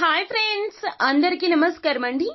Hi friends అందరికీ నమస్కారం అండి.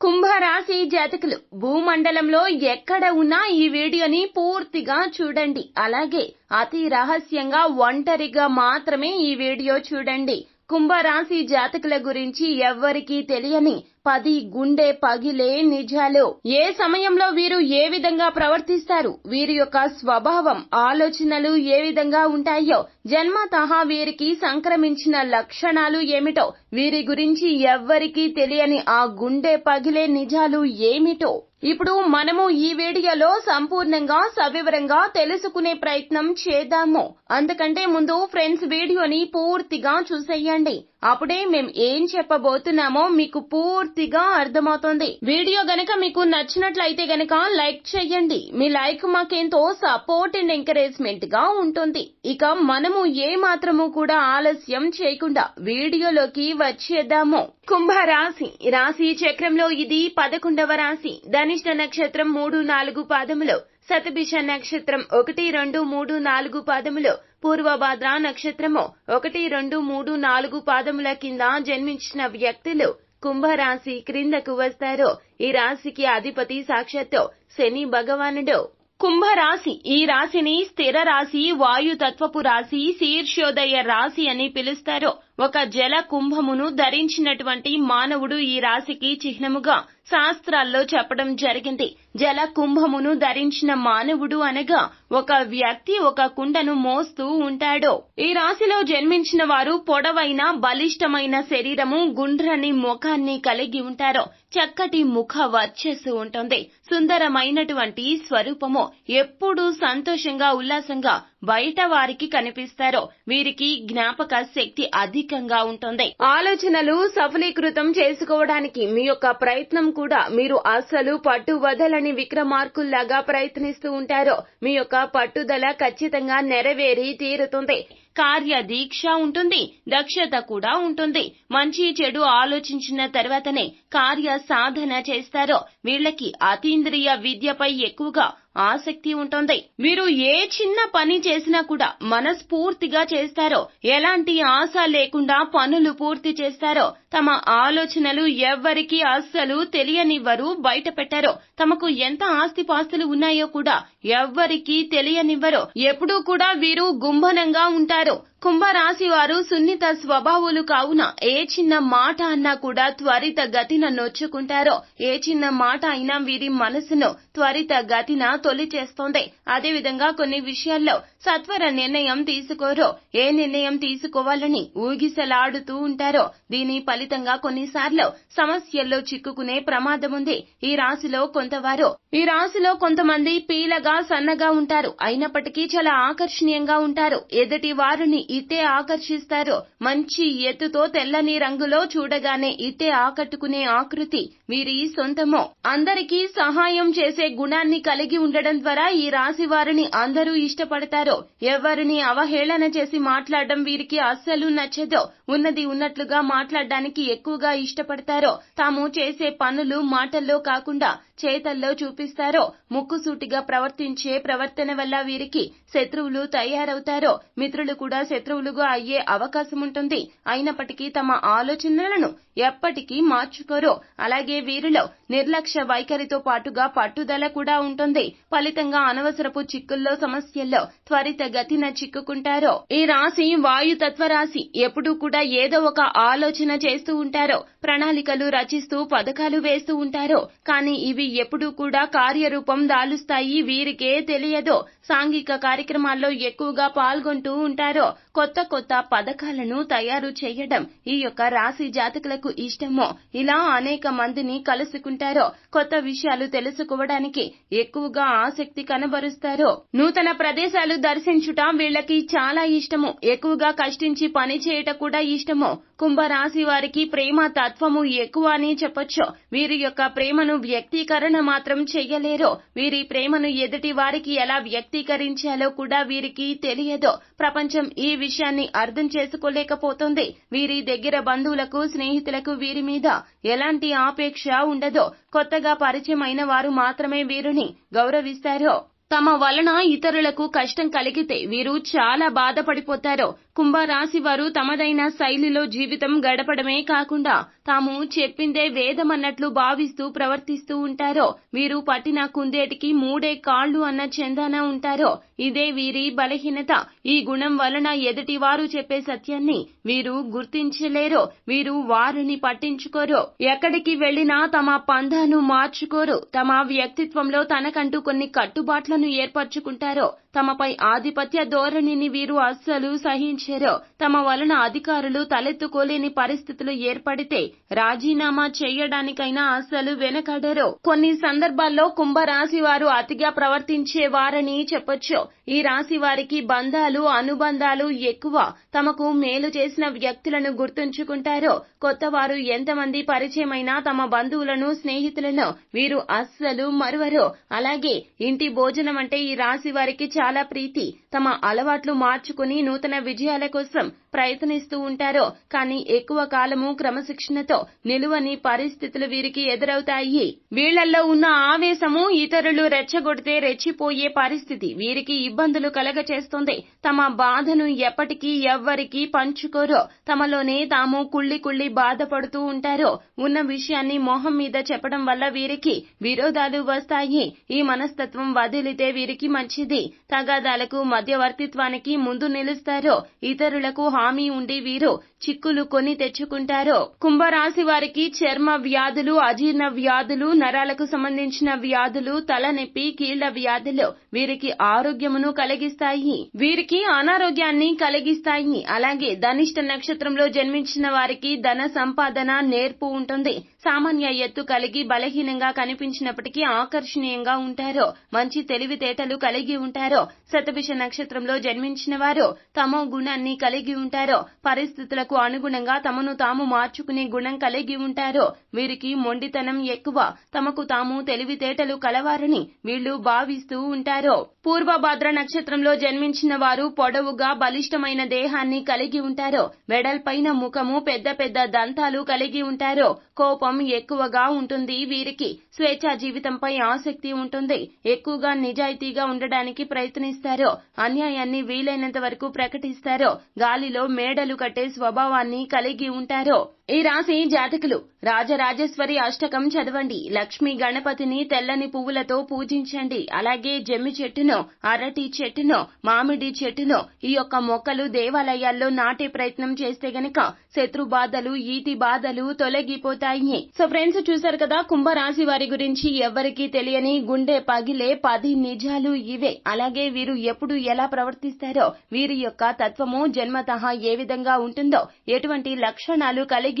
కుంభరాశి జాతకులు భూమండలంలో ఎక్కడ ఉన్నా ఈ వీడియోని పూర్తిగా చూడండి. అలాగే అతి రహస్యంగా ఒంటరిగా మాత్రమే ఈ వీడియో చూడండి. కుంభరాశి జాతకుల గురించి ఎవ్వరికీ తెలియని పది గుండె పగిలే నిజాలు. ఏ సమయంలో వీరు ఏ విధంగా ప్రవర్తిస్తారు? వీరి యొక్క స్వభావం ఆలోచనలు ఏ విధంగా ఉంటాయో జన్మతహా వీరికి సంక్రమించిన లక్షణాలు ఏమిటో వీరి గురించి ఎవ్వరికీ తెలియని ఆ గుండె పగిలే నిజాలు ఏమిటో. ఇప్పుడు మనము ఈ వీడియోలో సంపూర్ణంగా సవివరంగా తెలుసుకునే ప్రయత్నం చేద్దాము. అందుకంటే ముందు ఫ్రెండ్స్ వీడియోని పూర్తిగా చూసేయండి. అప్పుడే మేం ఏం చెప్పబోతున్నామో మీకు పూర్తిగా అర్థమవుతుంది. వీడియో గనక మీకు నచ్చినట్లయితే గనక లైక్ చేయండి మీ లైక్ మాకెంతో సపోర్ట్ అండ్ ఎంకరేజ్మెంట్గా ఉంటుంది. ఇక మనము ఏ మాత్రము కూడా ఆలస్యం చేయకుండా వీడియోలోకి వచ్చేద్దాము. కుంభరాశి. రాశి చక్రంలో ఇది పదకొండవ రాశి. ధనిష్ట నక్షత్రం మూడు నాలుగు పాదములు. శతభిష నక్షత్రం ఒకటి రెండు మూడు నాలుగు పాదములు పూర్వభాద్ర నక్షత్రము ఒకటి రెండు మూడు నాలుగు పాదముల కింద జన్మించిన వ్యక్తులు కుంభరాశి క్రిందకు వస్తారు. ఈ రాశికి అధిపతి సాక్షాత్తు శని భగవానుడు. కుంభరాశి ఈ రాశిని స్థిర రాశి వాయుతత్వపు రాశి శీర్షోదయ రాశి అని పిలుస్తారు. ఒక జల కుంభమును ధరించినటువంటి మానవుడు ఈ రాశికి చిహ్నముగా శాస్త్రాల్లో చెప్పడం జరిగింది. జల కుంభమును ధరించిన మానవుడు అనగా ఒక వ్యక్తి ఒక కుండను మోస్తూ ఉంటాడు. ఈ రాశిలో జన్మించిన వారు పొడవైన బలిష్టమైన శరీరము గుండ్రని ముఖాన్ని కలిగి ఉంటారు. చక్కటి ముఖ వర్చస్సు ఉంటుంది. సుందరమైనటువంటి స్వరూపము. ఎప్పుడూ సంతోషంగా ఉల్లాసంగా బయట వారికి కనిపిస్తారు వీరికి జ్ఞాపక శక్తి అధికంగా ఉంటుంది. ఆలోచనలు సఫలీకృతం చేసుకోవడానికి మీ యొక్క ప్రయత్నం కూడా మీరు అస్సలు పట్టు వదలని విక్రమార్కుల్లాగా ప్రయత్నిస్తూ ఉంటారు మీ యొక్క పట్టుదల ఖచ్చితంగా నెరవేరి తీరుతుంది. కార్య దీక్ష ఉంటుంది దక్షత కూడా ఉంటుంది. మంచి చెడు ఆలోచించిన తర్వాతనే కార్య సాధన చేస్తారో వీళ్ళకి అతీంద్రియ విద్యపై ఎక్కువగా ఆసక్తి ఉంటుంది. వీరు ఏ చిన్న పని చేసినా కూడా మనస్ఫూర్తిగా చేస్తారో ఎలాంటి ఆశ లేకుండా పనులు పూర్తి చేస్తారో తమ ఆలోచనలు ఎవ్వరికి అస్సలు తెలియనివ్వరు బయట పెట్టారో తమకు ఎంత ఆస్తిపాస్తులు ఉన్నాయో కూడా ఎవ్వరికీ తెలియనివ్వరు. ఎప్పుడూ కూడా వీరు గుంభనంగా ఉంటారు. కుంభరాశి వారు సున్నిత స్వభావులు కావున ఏ చిన్న మాట అన్నా కూడా త్వరిత గతిన నొచ్చుకుంటారో. ఏ చిన్న మాట అయినా వీరి మనసును త్వరిత గతిన తొలి చేస్తోంది. అదేవిధంగా కొన్ని విషయాల్లో సత్వర నిర్ణయం తీసుకోరో. ఏ నిర్ణయం తీసుకోవాలని ఊగిసలాడుతూ ఉంటారో. దీని ఫలితంగా కొన్నిసార్లు సమస్యల్లో చిక్కుకునే ప్రమాదం ఉంది. ఈ రాశిలో కొంతవారు ఈ రాశిలో కొంతమంది పీలగా సన్నగా ఉంటారు. అయినప్పటికీ చాలా ఆకర్షణీయంగా ఉంటారు. ఎదుటి వారిని ఇతే ఆకర్షిస్తారు మంచి ఎత్తుతో తెల్లని రంగులో చూడగానే ఇతే ఆకట్టుకునే ఆకృతి వీరి సొంతమో. అందరికీ సహాయం చేసే గుణాన్ని కలిగి ఉండడం ద్వారా ఈ రాశి వారిని అందరూ ఇష్టపడతారు. ఎవరిని అవహేళన చేసి మాట్లాడడం వీరికి అస్సలు నచ్చదు ఉన్నది ఉన్నట్లుగా మాట్లాడడానికి ఎక్కువగా ఇష్టపడతారో. తాము చేసే పనులు మాటల్లో కాకుండా చేతల్లో చూపిస్తారో ముక్కుసూటిగా ప్రవర్తించే ప్రవర్తన వల్ల వీరికి శత్రువులు తయారవుతారో మిత్రులు కూడా శత్రువులుగా అయ్యే అవకాశం ఉంటుంది అయినప్పటికీ తమ ఆలోచనలను ఎప్పటికీ మార్చుకోరు. అలాగే వీరిలో నిర్లక్ష్య వైఖరితో పాటుగా పట్టుదల కూడా ఉంటుంది. ఫలితంగా అనవసరపు చిక్కుల్లో సమస్యల్లో త్వరిత గతిన చిక్కుకుంటారో. ఈ రాశి వాయుతత్వ రాశి ఎప్పుడూ కూడా ఏదో ఒక ఆలోచన చేస్తూ ఉంటారో ప్రణాళికలు రచిస్తూ పథకాలు వేస్తూ ఉంటారో. కానీ ఇవి ఎప్పుడూ కూడా కార్యరూపం దాలుస్తాయి. వీరికే తెలియదో. సాంఘిక కార్యక్రమాల్లో ఎక్కువగా పాల్గొంటూ ఉంటారో కొత్త కొత్త పథకాలను తయారు చేయడం ఈ యొక్క రాశి జాతకులకు ఇష్టమో ఇలా అనేక మందిని కలుసుకుంటారో కొత్త విషయాలు తెలుసుకోవడానికి ఎక్కువగా ఆసక్తి కనబరుస్తారో. నూతన ప్రదేశాలు దర్శించుట వీళ్ళకి చాలా ఇష్టము. ఎక్కువగా కష్టించి పని చేయట కూడా ఇష్టము. కుంభరాశి వారికి ప్రేమ తత్వము ఎక్కువ అని చెప్పొచ్చు. వీరి యొక్క ప్రేమను వ్యక్తీకరణ మాత్రం చెయ్యలేరో వీరి ప్రేమను ఎదుటి వారికి ఎలా వ్యక్తీకరించాలో కూడా వీరికి తెలియదు ప్రపంచం ఈ విషయాన్ని అర్థం చేసుకోలేకపోతుంది. వీరి దగ్గర బంధువులకు స్నేహితులకు వీరి మీద ఎలాంటి ఆపేక్ష ఉండదో కొత్తగా పరిచయం అయిన వారు మాత్రమే వీరిని గౌరవిస్తారో. తమ వలన ఇతరులకు కష్టం కలిగితే వీరు చాలా బాధపడిపోతారో కుంభరాశి వారు తమదైన శైలిలో జీవితం గడపడమే కాకుండా తాము చెప్పిందే వేదమన్నట్లు భావిస్తూ ప్రవర్తిస్తూ ఉంటారో వీరు పట్టిన కుందేటికి మూడే కాళ్ళు అన్న చందాన ఉంటారో ఇదే వీరి బలహీనత. ఈ గుణం వలన ఎదుటి వారు చెప్పే సత్యాన్ని వీరు గుర్తించలేరో వీరు వారిని పట్టించుకోరో ఎక్కడికి వెళ్ళినా తమ పంధాను మార్చుకోరు. తమ వ్యక్తిత్వంలో తనకంటూ కొన్ని కట్టుబాట్లను ఏర్పరచుకుంటారో తమపై ఆధిపత్య ధోరణిని వీరు అస్సలు ప్రకటించారో తమ వలన అధికారులు తలెత్తుకోలేని పరిస్థితులు ఏర్పడితే రాజీనామా చేయడానికైనా అస్సలు వెనకడరు. కొన్ని సందర్భాల్లో కుంభరాశి వారు అతిగా ప్రవర్తించేవారని చెప్పొచ్చు. ఈ రాశి వారికి బంధాలు అనుబంధాలు ఎక్కువ. తమకు మేలు చేసిన వ్యక్తులను గుర్తుంచుకుంటారో కొత్త వారు ఎంతమంది పరిచయమైనా తమ బంధువులను స్నేహితులను వీరు అస్సలు మరువరు. అలాగే ఇంటి భోజనం అంటే ఈ రాశి వారికి చాలా ప్రీతి. తమ అలవాట్లు మార్చుకుని నూతన విజయాల కోసం ప్రయత్నిస్తూ ఉంటారో కానీ ఎక్కువ కాలము క్రమశిక్షణతో నిలువని పరిస్థితులు వీరికి ఎదురవుతాయి. వీళ్ళలో ఉన్న ఆవేశము ఇతరులు రెచ్చగొడితే రెచ్చిపోయే పరిస్థితి వీరికి ఇబ్బందులు కలగచేస్తుంది. తమ బాధను ఎప్పటికీ ఎవ్వరికి పంచుకోరో తమలోనే తాము కుళ్ళి కుళ్ళి బాధపడుతూ ఉంటారో ఉన్న విషయాన్ని మొహం మీద చెప్పడం వల్ల వీరికి విరోధాలు వస్తాయి. ఈ మనస్తత్వం వదిలితే వీరికి మంచిది. తగాదాలకు మధ్యవర్తిత్వానికి ముందు నిలుస్తారో ఇతరులకు హామీ ఉండి వీరు చిక్కులు కొని తెచ్చుకుంటారో. కుంభరాశి వారికి చర్మ వ్యాధులు అజీర్ణ వ్యాధులు నరాలకు సంబంధించిన వ్యాధులు తలనొప్పి కీళ్ళ వ్యాధులు వీరికి ఆరోగ్యమును కలిగిస్తాయి. వీరికి అనారోగ్యాన్ని కలిగిస్తాయి. అలాగే ధనిష్ట నక్షత్రంలో జన్మించిన వారికి ధన సంపాదన నేర్పు ఉంటుంది. సామాన్య ఎత్తు కలిగి బలహీనంగా కనిపించినప్పటికీ ఆకర్షణీయంగా ఉంటారో మంచి తెలివితేటలు కలిగి ఉంటారో. శతభిష నక్షత్రంలో జన్మించిన వారు తమో జ్ఞానాన్ని కలిగి ఉంటారో పరిస్థితులకు అనుగుణంగా తమను తాము మార్చుకునే గుణం కలిగి ఉంటారో వీరికి మొండితనం ఎక్కువ తమకు తాము తెలివితేటలు కలవారని వీళ్ళు భావిస్తూ ఉంటారు. పూర్వభద్ర నక్షత్రంలో జన్మించిన వారు పొడవుగా బలిష్టమైన దేహాన్ని కలిగి ఉంటారు వెడల్పైన ముఖము పెద్ద పెద్ద దంతాలు కలిగి ఉంటారో కోపం ఎక్కువగా ఉంటుంది వీరికి స్వేచ్ఛా జీవితంపై ఆసక్తి ఉంటుంది ఎక్కువగా నిజాయితీగా ఉండడానికి ప్రయత్నిస్తారు అన్యాయాన్ని వీలైనంత వరకు ప్రకటిస్తారు. గాలిలో మేడలు కట్టే స్వభావాన్ని కలిగి ఉంటారో ఈ రాశి జాతకులు. రాజరాజేశ్వరి అష్టకం చదవండి. లక్ష్మీ గణపతిని తెల్లని పువ్వులతో పూజించండి. అలాగే జమ్మి చెట్టును అరటి చెట్టును మామిడి చెట్టును ఈ యొక్క మొక్కలు దేవాలయాల్లో నాటే ప్రయత్నం చేస్తే గనక శత్రు బాధలు ఈతి బాధలు తొలగిపోతాయి. సో ఫ్రెండ్స్ చూసారు కదా కుంభరాశి వారి గురించి ఎవరికీ తెలియని గుండె పగిలే పది నిజాలు ఇవే. అలాగే వీరు ఎప్పుడు ఎలా ప్రవర్తిస్తారో వీరి యొక్క తత్వము జన్మతః ఏ విధంగా ఉంటుందో ఎటువంటి లక్షణాలు కలిగి